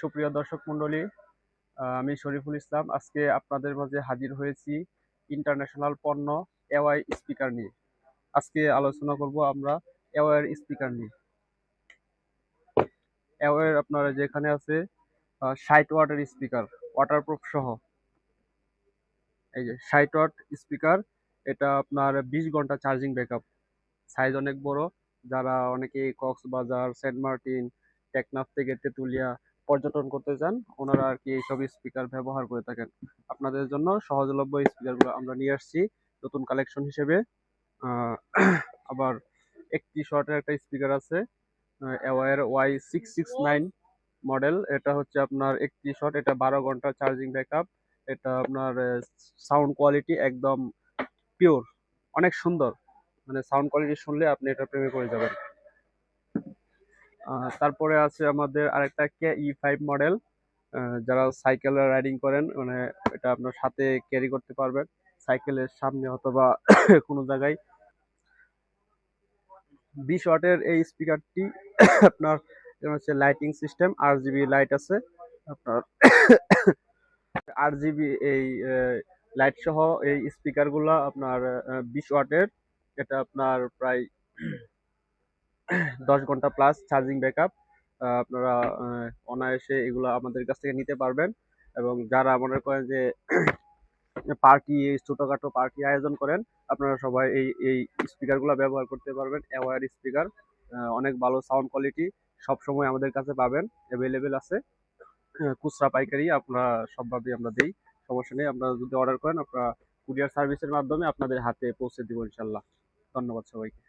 সুপ্রিয় দর্শক মণ্ডলী আমি শরীফুল ইসলাম। আজকে আপনাদের মাঝে হাজির হয়েছি ইন্টারন্যাশনাল পণ্য এওয়াই স্পিকার নিয়ে। আজকে আলোচনা করব আমরা এওয়ার স্পিকার নিয়ে। এওয়ার আপনার যেখানে আছে ষাট ওয়াটের স্পিকার ওয়াটারপ্রুফ সহ। এই যে ষাট ওয়াট স্পিকার, এটা আপনার বিশ ঘণ্টা চার্জিং ব্যাকআপ। সাইজ অনেক বড়। যারা অনেকে কক্সবাজার, সেন্ট মার্টিন টেকনাফ থেকে তেঁতুলিয়া পর্যটন করতে যান, ওনারা আর কি এইসব স্পিকার ব্যবহার করে থাকেন। আপনাদের জন্য সহজলভ্য স্পিকারগুলো আমরা নিয়ে আসছি, নতুন কালেকশন হিসেবে। আবার একত্রিশ ওয়াটের একটা স্পিকার আছে aware Y six six nine model এটা হচ্ছে আপনার একটি ওয়াট এটা বারো ঘণ্টা চার্জিং ব্যাকআপ এটা আপনার সাউন্ড কোয়ালিটি একদম পিওর অনেক সুন্দর। মানে সাউন্ড কোয়ালিটি শুনলে আপনি এটা প্রেমে পড়ে যাবেন। তারপরে আছে আমাদের আরেকটা কে ই ফাইভ মডেল যারা সাইকেল রাইডিং করেন মানে এটা আপনার সাথে ক্যারি করতে পারবেন। সাইকেলের সামনে অথবা কোনো জায়গায়। বিশ ওয়াটের এই স্পিকারটি আপনার হচ্ছে লাইটিং সিস্টেম আর জিবি লাইট আছে। আপনার আর জিবি এই লাইট সহ এই স্পিকারগুলো আপনার বিশ ওয়াটের এটা আপনার প্রায় দশ ঘণ্টা প্লাস চার্জিং ব্যাকআপ আপনারা অনায়াসে এগুলো আমাদের কাছ থেকে নিতে পারবেন। এবং যারা মনে করেন যে পার্টি, ছোটখাটো পার্টি আয়োজন করেন, আপনারা সবাই এই এই স্পিকারগুলো ব্যবহার করতে পারবেন অ্যাওয়ার স্পিকার অনেক ভালো সাউন্ড কোয়ালিটি সব সময় আমাদের কাছে পাবেন অ্যাভেলেবেল আছে। খুচরা পাইকারি আপনারা সবভাবেই আমরা দিই, সমস্যা নেই। আপনারা যদি অর্ডার করেন, আপনারা কুরিয়ার সার্ভিসের মাধ্যমে আপনাদের হাতে পৌঁছে দিব ইনশাল্লাহ। ধন্যবাদ সবাইকে।